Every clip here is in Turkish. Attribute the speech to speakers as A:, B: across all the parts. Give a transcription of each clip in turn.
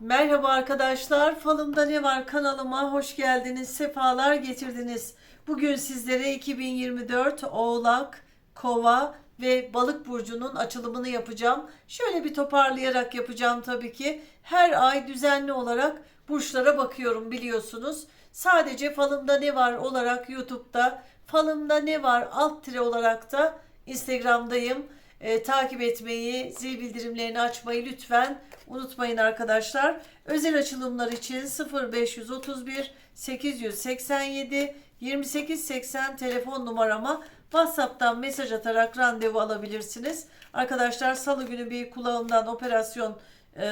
A: Merhaba arkadaşlar. Falımda ne var kanalıma hoş geldiniz. Sefalar getirdiniz. Bugün sizlere 2024 Oğlak, Kova ve Balık burcunun açılımını yapacağım. Şöyle bir toparlayarak yapacağım tabii ki. Her ay düzenli olarak burçlara bakıyorum biliyorsunuz. Sadece falımda ne var olarak YouTube'da, falımda ne var alt tire olarak da Instagram'dayım. Ee, takip etmeyi, zil bildirimlerini açmayı lütfen unutmayın arkadaşlar. Özel açılımlar için 0531 887 2880 telefon numarama WhatsApp'tan mesaj atarak randevu alabilirsiniz. Arkadaşlar salı günü bir kulağımdan operasyon e,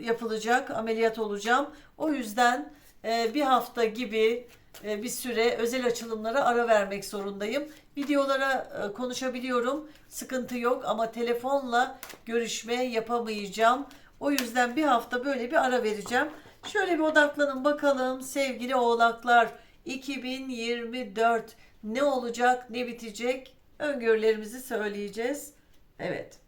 A: yapılacak, ameliyat olacağım. O yüzden e, bir hafta gibi e, bir süre özel açılımlara ara vermek zorundayım. Videolara e, konuşabiliyorum, sıkıntı yok ama telefonla görüşme yapamayacağım. O yüzden bir hafta böyle bir ara vereceğim. Şöyle bir odaklanın bakalım sevgili oğlaklar 2024 ne olacak ne bitecek öngörülerimizi söyleyeceğiz. Evet.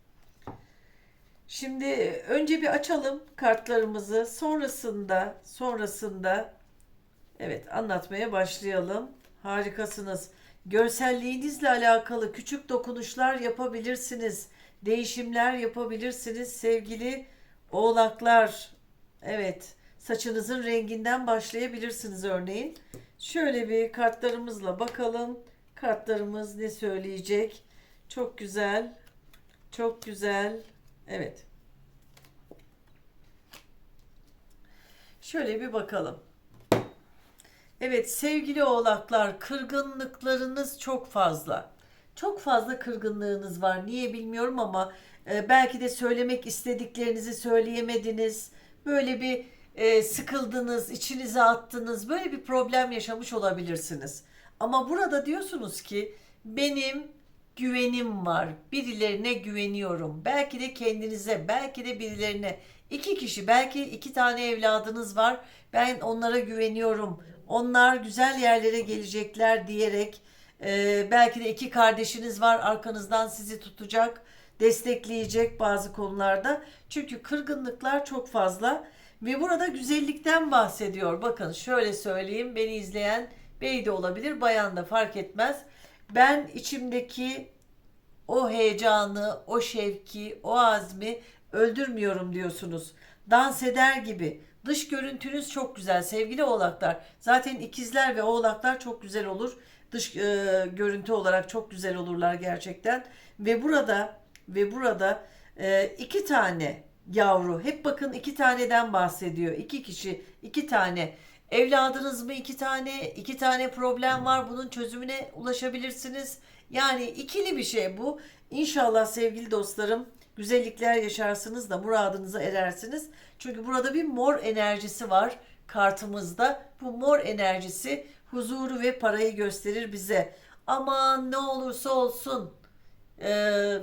A: Şimdi önce bir açalım kartlarımızı. Sonrasında sonrasında evet anlatmaya başlayalım. Harikasınız. Görselliğinizle alakalı küçük dokunuşlar yapabilirsiniz. Değişimler yapabilirsiniz sevgili oğlaklar. Evet. Saçınızın renginden başlayabilirsiniz örneğin. Şöyle bir kartlarımızla bakalım. Kartlarımız ne söyleyecek? Çok güzel. Çok güzel. Evet. Şöyle bir bakalım. Evet sevgili oğlaklar kırgınlıklarınız çok fazla. Çok fazla kırgınlığınız var. Niye bilmiyorum ama e, belki de söylemek istediklerinizi söyleyemediniz. Böyle bir e, sıkıldınız, içinize attınız. Böyle bir problem yaşamış olabilirsiniz. Ama burada diyorsunuz ki benim güvenim var. Birilerine güveniyorum. Belki de kendinize, belki de birilerine. İki kişi, belki iki tane evladınız var. Ben onlara güveniyorum. Onlar güzel yerlere gelecekler diyerek e, belki de iki kardeşiniz var arkanızdan sizi tutacak, destekleyecek bazı konularda. Çünkü kırgınlıklar çok fazla ve burada güzellikten bahsediyor. Bakın şöyle söyleyeyim beni izleyen bey de olabilir, bayan da fark etmez. Ben içimdeki o heyecanı, o şevki, o azmi öldürmüyorum diyorsunuz. Dans eder gibi. Dış görüntünüz çok güzel sevgili oğlaklar. Zaten ikizler ve oğlaklar çok güzel olur. Dış e, görüntü olarak çok güzel olurlar gerçekten. Ve burada ve burada e, iki tane yavru. Hep bakın iki taneden bahsediyor. İki kişi, iki tane. Evladınız mı iki tane? iki tane problem var. Bunun çözümüne ulaşabilirsiniz. Yani ikili bir şey bu. İnşallah sevgili dostlarım güzellikler yaşarsınız da muradınıza erersiniz. Çünkü burada bir mor enerjisi var kartımızda. Bu mor enerjisi huzuru ve parayı gösterir bize. Aman ne olursa olsun ee,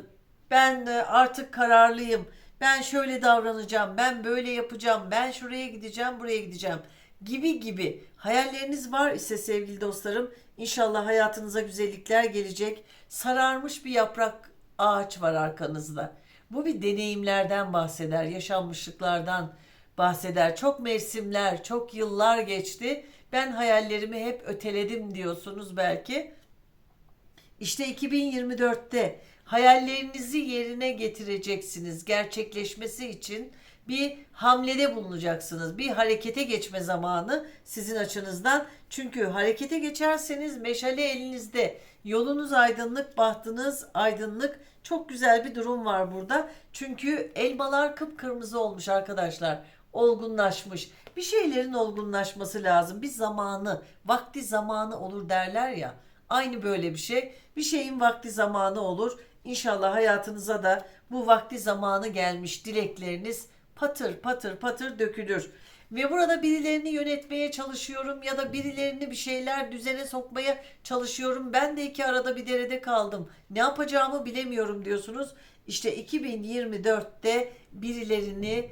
A: ben artık kararlıyım. Ben şöyle davranacağım, ben böyle yapacağım, ben şuraya gideceğim, buraya gideceğim gibi gibi hayalleriniz var ise sevgili dostlarım inşallah hayatınıza güzellikler gelecek. Sararmış bir yaprak ağaç var arkanızda. Bu bir deneyimlerden bahseder, yaşanmışlıklardan bahseder. Çok mevsimler, çok yıllar geçti. Ben hayallerimi hep öteledim diyorsunuz belki. İşte 2024'te hayallerinizi yerine getireceksiniz. Gerçekleşmesi için bir hamlede bulunacaksınız. Bir harekete geçme zamanı sizin açınızdan. Çünkü harekete geçerseniz meşale elinizde. Yolunuz aydınlık, bahtınız aydınlık. Çok güzel bir durum var burada. Çünkü elmalar kıpkırmızı olmuş arkadaşlar. Olgunlaşmış. Bir şeylerin olgunlaşması lazım. Bir zamanı, vakti zamanı olur derler ya. Aynı böyle bir şey. Bir şeyin vakti zamanı olur. İnşallah hayatınıza da bu vakti zamanı gelmiş dilekleriniz patır patır patır dökülür. Ve burada birilerini yönetmeye çalışıyorum ya da birilerini bir şeyler düzene sokmaya çalışıyorum. Ben de iki arada bir derede kaldım. Ne yapacağımı bilemiyorum diyorsunuz. İşte 2024'te birilerini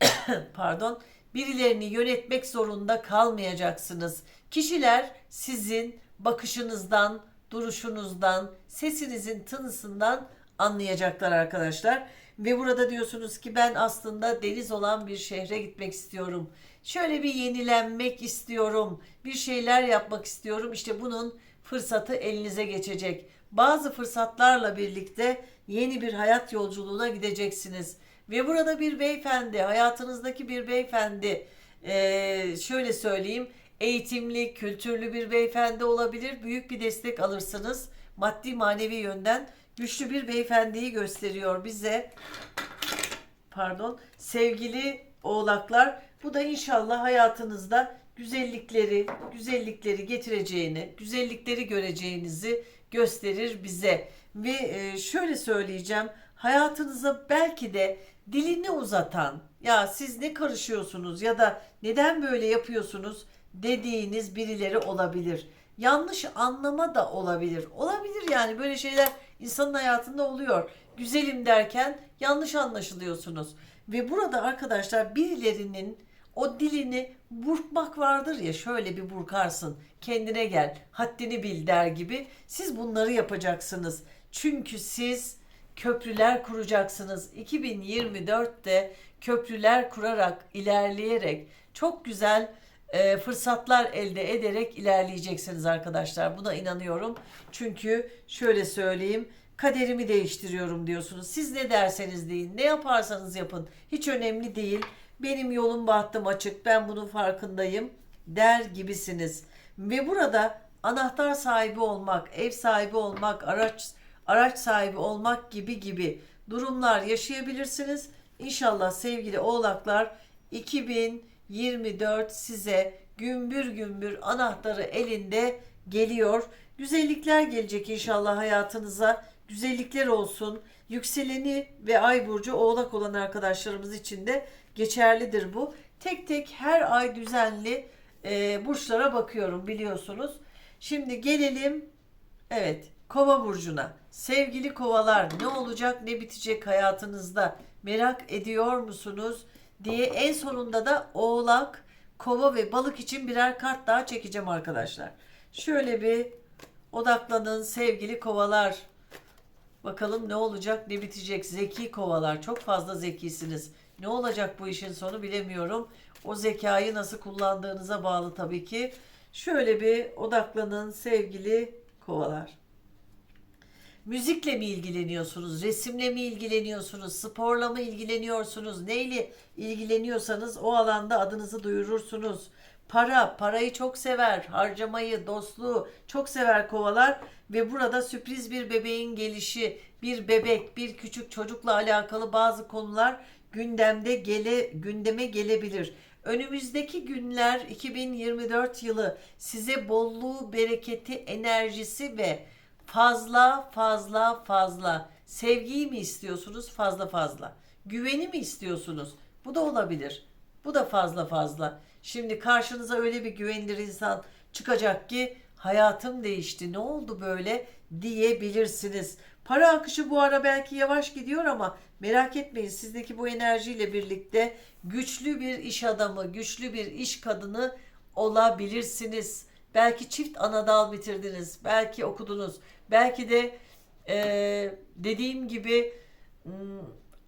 A: pardon birilerini yönetmek zorunda kalmayacaksınız. Kişiler sizin bakışınızdan, duruşunuzdan, sesinizin tınısından anlayacaklar arkadaşlar. Ve burada diyorsunuz ki ben aslında deniz olan bir şehre gitmek istiyorum. Şöyle bir yenilenmek istiyorum. Bir şeyler yapmak istiyorum. İşte bunun fırsatı elinize geçecek. Bazı fırsatlarla birlikte yeni bir hayat yolculuğuna gideceksiniz. Ve burada bir beyefendi, hayatınızdaki bir beyefendi, eee, şöyle söyleyeyim, eğitimli, kültürlü bir beyefendi olabilir. Büyük bir destek alırsınız. Maddi manevi yönden güçlü bir beyefendiyi gösteriyor bize. Pardon. Sevgili oğlaklar, bu da inşallah hayatınızda güzellikleri, güzellikleri getireceğini, güzellikleri göreceğinizi gösterir bize. Ve e, şöyle söyleyeceğim, hayatınıza belki de dilini uzatan, ya siz ne karışıyorsunuz ya da neden böyle yapıyorsunuz dediğiniz birileri olabilir. Yanlış anlama da olabilir. Olabilir yani böyle şeyler insanın hayatında oluyor. Güzelim derken yanlış anlaşılıyorsunuz. Ve burada arkadaşlar birilerinin o dilini burkmak vardır ya şöyle bir burkarsın kendine gel haddini bil der gibi siz bunları yapacaksınız. Çünkü siz köprüler kuracaksınız. 2024'te köprüler kurarak ilerleyerek çok güzel e, fırsatlar elde ederek ilerleyeceksiniz arkadaşlar. Buna inanıyorum. Çünkü şöyle söyleyeyim kaderimi değiştiriyorum diyorsunuz. Siz ne derseniz deyin, ne yaparsanız yapın. Hiç önemli değil. Benim yolum bahtım açık. Ben bunun farkındayım der gibisiniz. Ve burada anahtar sahibi olmak, ev sahibi olmak, araç araç sahibi olmak gibi gibi durumlar yaşayabilirsiniz. İnşallah sevgili oğlaklar 2024 size gümbür gümbür anahtarı elinde geliyor. Güzellikler gelecek inşallah hayatınıza. Güzellikler olsun. Yükseleni ve ay burcu oğlak olan arkadaşlarımız için de geçerlidir bu. Tek tek her ay düzenli e, burçlara bakıyorum biliyorsunuz. Şimdi gelelim evet kova burcuna. Sevgili kovalar ne olacak ne bitecek hayatınızda merak ediyor musunuz diye en sonunda da oğlak, kova ve balık için birer kart daha çekeceğim arkadaşlar. Şöyle bir odaklanın sevgili kovalar. Bakalım ne olacak ne bitecek. Zeki kovalar çok fazla zekisiniz. Ne olacak bu işin sonu bilemiyorum. O zekayı nasıl kullandığınıza bağlı tabii ki. Şöyle bir odaklanın sevgili kovalar. Müzikle mi ilgileniyorsunuz? Resimle mi ilgileniyorsunuz? Sporla mı ilgileniyorsunuz? Neyle ilgileniyorsanız o alanda adınızı duyurursunuz. Para, parayı çok sever. Harcamayı, dostluğu çok sever kovalar. Ve burada sürpriz bir bebeğin gelişi, bir bebek, bir küçük çocukla alakalı bazı konular gündemde gele, gündeme gelebilir. Önümüzdeki günler 2024 yılı size bolluğu, bereketi, enerjisi ve fazla fazla fazla. Sevgiyi mi istiyorsunuz? Fazla fazla. Güveni mi istiyorsunuz? Bu da olabilir. Bu da fazla fazla. Şimdi karşınıza öyle bir güvenilir insan çıkacak ki hayatım değişti ne oldu böyle? diyebilirsiniz. Para akışı bu ara belki yavaş gidiyor ama merak etmeyin sizdeki bu enerjiyle birlikte güçlü bir iş adamı güçlü bir iş kadını olabilirsiniz Belki çift anadal bitirdiniz. Belki okudunuz. Belki de e, dediğim gibi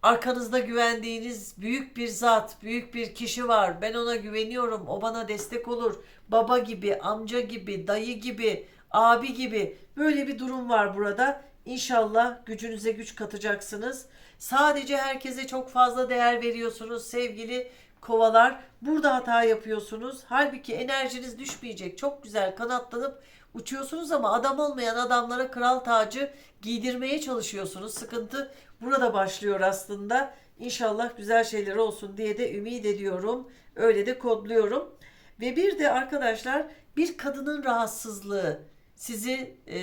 A: arkanızda güvendiğiniz büyük bir zat, büyük bir kişi var. Ben ona güveniyorum. O bana destek olur. Baba gibi, amca gibi, dayı gibi, abi gibi. Böyle bir durum var burada. İnşallah gücünüze güç katacaksınız. Sadece herkese çok fazla değer veriyorsunuz sevgili kovalar. Burada hata yapıyorsunuz. Halbuki enerjiniz düşmeyecek. Çok güzel kanatlanıp uçuyorsunuz ama adam olmayan adamlara kral tacı giydirmeye çalışıyorsunuz. Sıkıntı burada başlıyor aslında. İnşallah güzel şeyler olsun diye de ümit ediyorum. Öyle de kodluyorum. Ve bir de arkadaşlar bir kadının rahatsızlığı sizi e,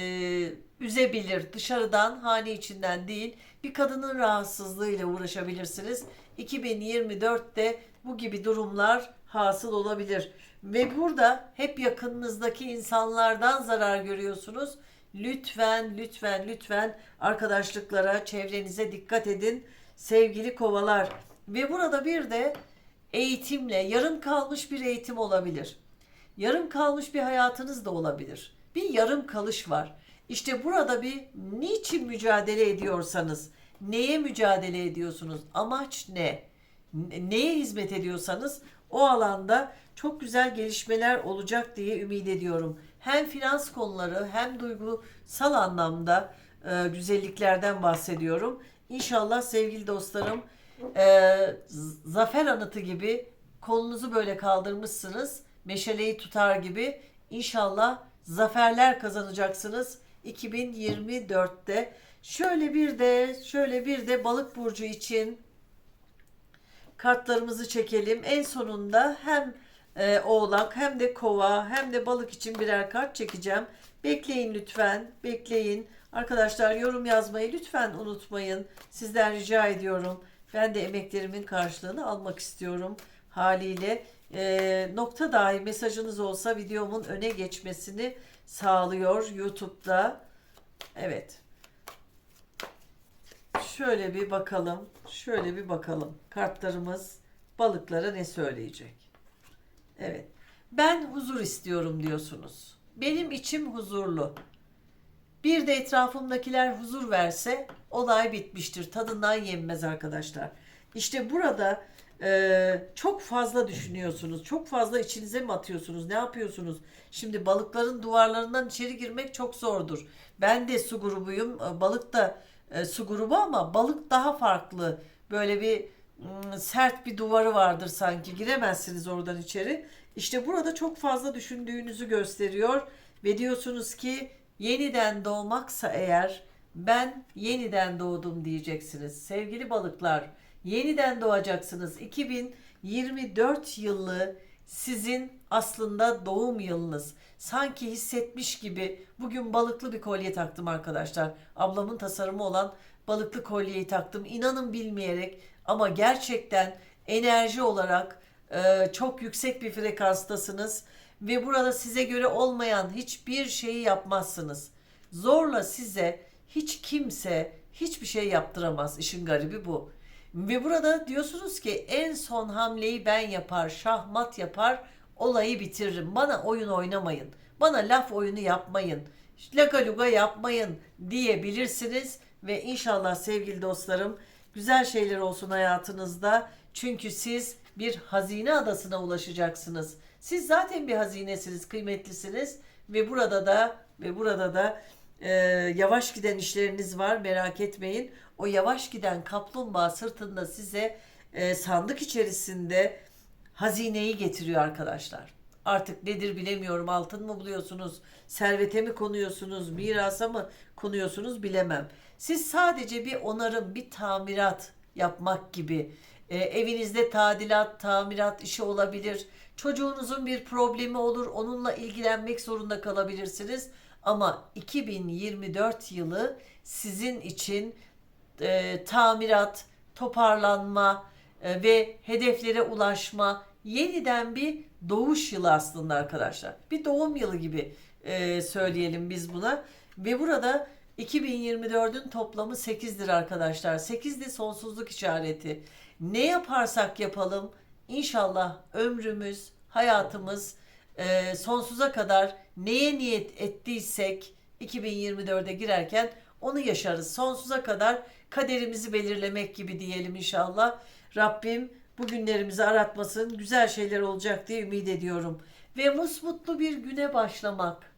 A: üzebilir. Dışarıdan, hane içinden değil. Bir kadının rahatsızlığıyla uğraşabilirsiniz. 2024'te bu gibi durumlar hasıl olabilir. Ve burada hep yakınınızdaki insanlardan zarar görüyorsunuz. Lütfen, lütfen, lütfen arkadaşlıklara, çevrenize dikkat edin sevgili kovalar. Ve burada bir de eğitimle, yarım kalmış bir eğitim olabilir. Yarım kalmış bir hayatınız da olabilir. Bir yarım kalış var. İşte burada bir niçin mücadele ediyorsanız, Neye mücadele ediyorsunuz? Amaç ne? Neye hizmet ediyorsanız o alanda çok güzel gelişmeler olacak diye ümit ediyorum. Hem finans konuları hem duygusal anlamda e, güzelliklerden bahsediyorum. İnşallah sevgili dostlarım e, zafer anıtı gibi kolunuzu böyle kaldırmışsınız. Meşaleyi tutar gibi İnşallah zaferler kazanacaksınız 2024'te. Şöyle bir de şöyle bir de balık burcu için kartlarımızı çekelim. En sonunda hem e, oğlak hem de kova hem de balık için birer kart çekeceğim. Bekleyin lütfen. Bekleyin. Arkadaşlar yorum yazmayı lütfen unutmayın. Sizden rica ediyorum. Ben de emeklerimin karşılığını almak istiyorum haliyle. E, nokta dahi mesajınız olsa videomun öne geçmesini sağlıyor YouTube'da. Evet. Şöyle bir bakalım. Şöyle bir bakalım. Kartlarımız balıklara ne söyleyecek? Evet. Ben huzur istiyorum diyorsunuz. Benim içim huzurlu. Bir de etrafımdakiler huzur verse olay bitmiştir. Tadından yenmez arkadaşlar. İşte burada e, çok fazla düşünüyorsunuz. Çok fazla içinize mi atıyorsunuz? Ne yapıyorsunuz? Şimdi balıkların duvarlarından içeri girmek çok zordur. Ben de su grubuyum. E, Balık da e, su grubu ama balık daha farklı. Böyle bir sert bir duvarı vardır sanki. Giremezsiniz oradan içeri. İşte burada çok fazla düşündüğünüzü gösteriyor ve diyorsunuz ki yeniden doğmaksa eğer ben yeniden doğdum diyeceksiniz. Sevgili balıklar, yeniden doğacaksınız. 2024 yılı sizin aslında doğum yılınız. Sanki hissetmiş gibi bugün balıklı bir kolye taktım arkadaşlar. Ablamın tasarımı olan balıklı kolyeyi taktım. İnanın bilmeyerek ama gerçekten enerji olarak e, çok yüksek bir frekanstasınız ve burada size göre olmayan hiçbir şeyi yapmazsınız. Zorla size hiç kimse hiçbir şey yaptıramaz. İşin garibi bu. Ve burada diyorsunuz ki en son hamleyi ben yapar, şahmat yapar, olayı bitiririm. Bana oyun oynamayın. Bana laf oyunu yapmayın. Laka luga yapmayın diyebilirsiniz. Ve inşallah sevgili dostlarım güzel şeyler olsun hayatınızda. Çünkü siz bir hazine adasına ulaşacaksınız. Siz zaten bir hazinesiniz, kıymetlisiniz ve burada da ve burada da e, yavaş giden işleriniz var merak etmeyin. O yavaş giden kaplumbağa sırtında size e, sandık içerisinde hazineyi getiriyor arkadaşlar. Artık nedir bilemiyorum. Altın mı buluyorsunuz? Servete mi konuyorsunuz? Mirasa mı konuyorsunuz bilemem. Siz sadece bir onarım, bir tamirat yapmak gibi. e, evinizde tadilat, tamirat işi olabilir. Çocuğunuzun bir problemi olur. Onunla ilgilenmek zorunda kalabilirsiniz. Ama 2024 yılı sizin için e, tamirat, toparlanma e, ve hedeflere ulaşma yeniden bir doğuş yılı aslında arkadaşlar. Bir doğum yılı gibi e, söyleyelim biz buna. Ve burada 2024'ün toplamı 8'dir arkadaşlar. 8 de sonsuzluk işareti. Ne yaparsak yapalım inşallah ömrümüz, hayatımız e, sonsuza kadar neye niyet ettiysek 2024'e girerken onu yaşarız. Sonsuza kadar kaderimizi belirlemek gibi diyelim inşallah. Rabbim bu günlerimizi aratmasın. Güzel şeyler olacak diye ümit ediyorum. Ve musmutlu bir güne başlamak.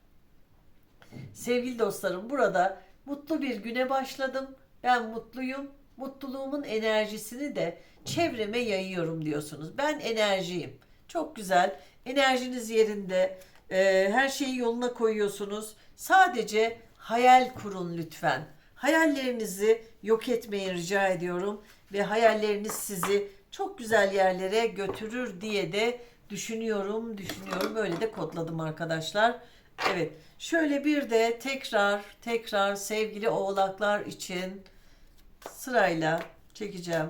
A: Sevgili dostlarım burada mutlu bir güne başladım. Ben mutluyum. Mutluluğumun enerjisini de çevreme yayıyorum diyorsunuz. Ben enerjiyim. Çok güzel. Enerjiniz yerinde. Ee, her şeyi yoluna koyuyorsunuz. Sadece hayal kurun lütfen. Hayallerinizi yok etmeyi rica ediyorum ve hayalleriniz sizi çok güzel yerlere götürür diye de düşünüyorum, düşünüyorum. Böyle de kodladım arkadaşlar. Evet. Şöyle bir de tekrar tekrar sevgili oğlaklar için sırayla çekeceğim.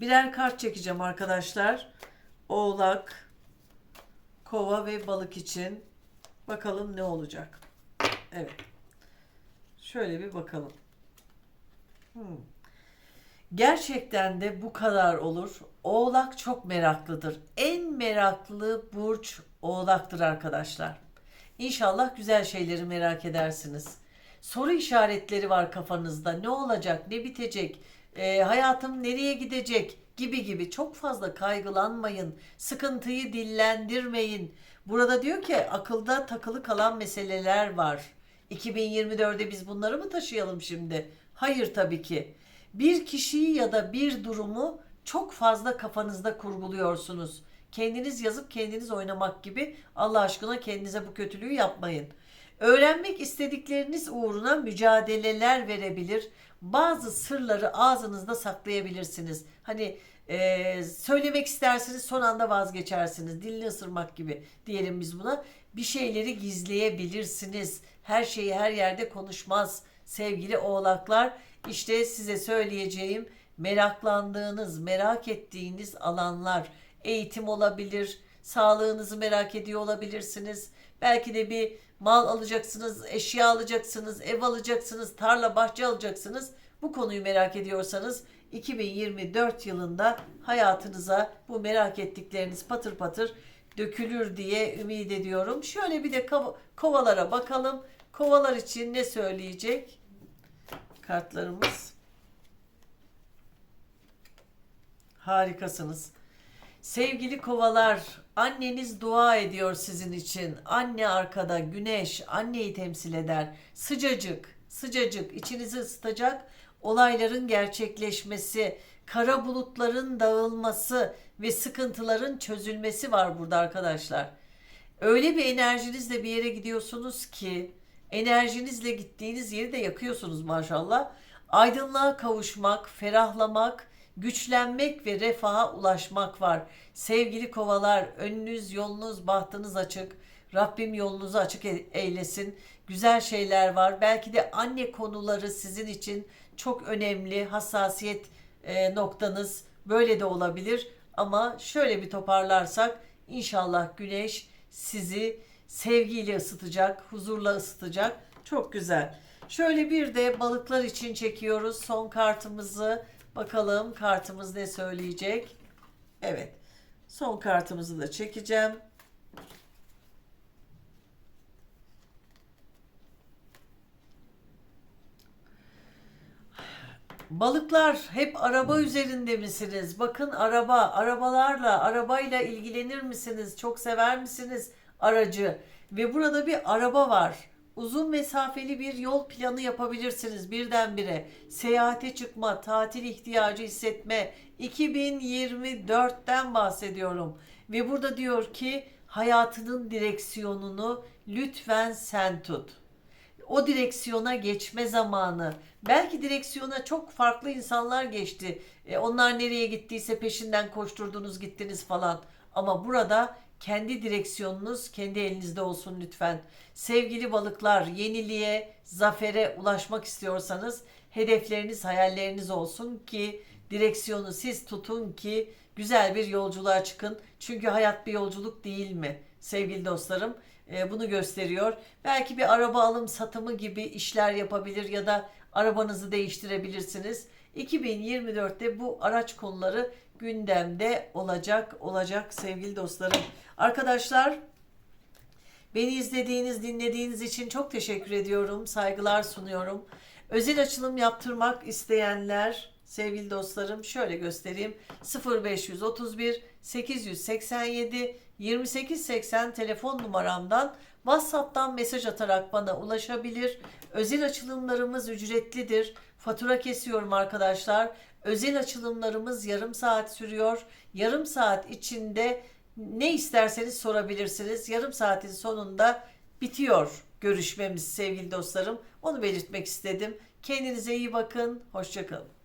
A: Birer kart çekeceğim arkadaşlar. Oğlak, kova ve balık için. Bakalım ne olacak. Evet. Şöyle bir bakalım. Hmm. Gerçekten de bu kadar olur. Oğlak çok meraklıdır. En meraklı burç Oğlaktır arkadaşlar. İnşallah güzel şeyleri merak edersiniz. soru işaretleri var kafanızda. Ne olacak, ne bitecek, e, hayatım nereye gidecek gibi gibi çok fazla kaygılanmayın. Sıkıntıyı dillendirmeyin. Burada diyor ki akılda takılı kalan meseleler var. 2024'de biz bunları mı taşıyalım şimdi? Hayır tabii ki. Bir kişiyi ya da bir durumu çok fazla kafanızda kurguluyorsunuz. Kendiniz yazıp kendiniz oynamak gibi Allah aşkına kendinize bu kötülüğü yapmayın. Öğrenmek istedikleriniz uğruna mücadeleler verebilir. Bazı sırları ağzınızda saklayabilirsiniz. Hani e, söylemek istersiniz son anda vazgeçersiniz. Dilini ısırmak gibi diyelim biz buna. Bir şeyleri gizleyebilirsiniz. Her şeyi her yerde konuşmaz sevgili oğlaklar. İşte size söyleyeceğim meraklandığınız, merak ettiğiniz alanlar eğitim olabilir, sağlığınızı merak ediyor olabilirsiniz. Belki de bir mal alacaksınız, eşya alacaksınız, ev alacaksınız, tarla bahçe alacaksınız. Bu konuyu merak ediyorsanız 2024 yılında hayatınıza bu merak ettikleriniz patır patır dökülür diye ümit ediyorum. Şöyle bir de kova- kovalara bakalım. Kovalar için ne söyleyecek kartlarımız? Harikasınız. Sevgili kovalar, anneniz dua ediyor sizin için. Anne arkada, güneş anneyi temsil eder. Sıcacık, sıcacık, içinizi ısıtacak olayların gerçekleşmesi, kara bulutların dağılması ve sıkıntıların çözülmesi var burada arkadaşlar. Öyle bir enerjinizle bir yere gidiyorsunuz ki enerjinizle gittiğiniz yeri de yakıyorsunuz maşallah. Aydınlığa kavuşmak, ferahlamak, güçlenmek ve refaha ulaşmak var. Sevgili kovalar, önünüz, yolunuz, bahtınız açık. Rabbim yolunuzu açık e- eylesin. Güzel şeyler var. Belki de anne konuları sizin için çok önemli. Hassasiyet e, noktanız böyle de olabilir. Ama şöyle bir toparlarsak inşallah güneş sizi sevgiyle ısıtacak, huzurla ısıtacak. Çok güzel. Şöyle bir de balıklar için çekiyoruz son kartımızı. Bakalım kartımız ne söyleyecek? Evet. Son kartımızı da çekeceğim. Balıklar hep araba üzerinde misiniz? Bakın araba, arabalarla, arabayla ilgilenir misiniz? Çok sever misiniz aracı? Ve burada bir araba var. Uzun mesafeli bir yol planı yapabilirsiniz birdenbire. Seyahate çıkma, tatil ihtiyacı hissetme. 2024'ten bahsediyorum. Ve burada diyor ki hayatının direksiyonunu lütfen sen tut o direksiyona geçme zamanı. Belki direksiyona çok farklı insanlar geçti. E, onlar nereye gittiyse peşinden koşturdunuz gittiniz falan. Ama burada kendi direksiyonunuz kendi elinizde olsun lütfen. Sevgili balıklar, yeniliğe, zafere ulaşmak istiyorsanız hedefleriniz, hayalleriniz olsun ki direksiyonu siz tutun ki güzel bir yolculuğa çıkın. Çünkü hayat bir yolculuk değil mi sevgili dostlarım? E, bunu gösteriyor. Belki bir araba alım satımı gibi işler yapabilir ya da arabanızı değiştirebilirsiniz. 2024'te bu araç konuları gündemde olacak olacak sevgili dostlarım. Arkadaşlar beni izlediğiniz, dinlediğiniz için çok teşekkür ediyorum. Saygılar sunuyorum. Özel açılım yaptırmak isteyenler sevgili dostlarım şöyle göstereyim. 0531 887 2880 telefon numaramdan WhatsApp'tan mesaj atarak bana ulaşabilir. Özel açılımlarımız ücretlidir. Fatura kesiyorum arkadaşlar. Özel açılımlarımız yarım saat sürüyor. Yarım saat içinde ne isterseniz sorabilirsiniz. Yarım saatin sonunda bitiyor görüşmemiz sevgili dostlarım. Onu belirtmek istedim. Kendinize iyi bakın. Hoşçakalın.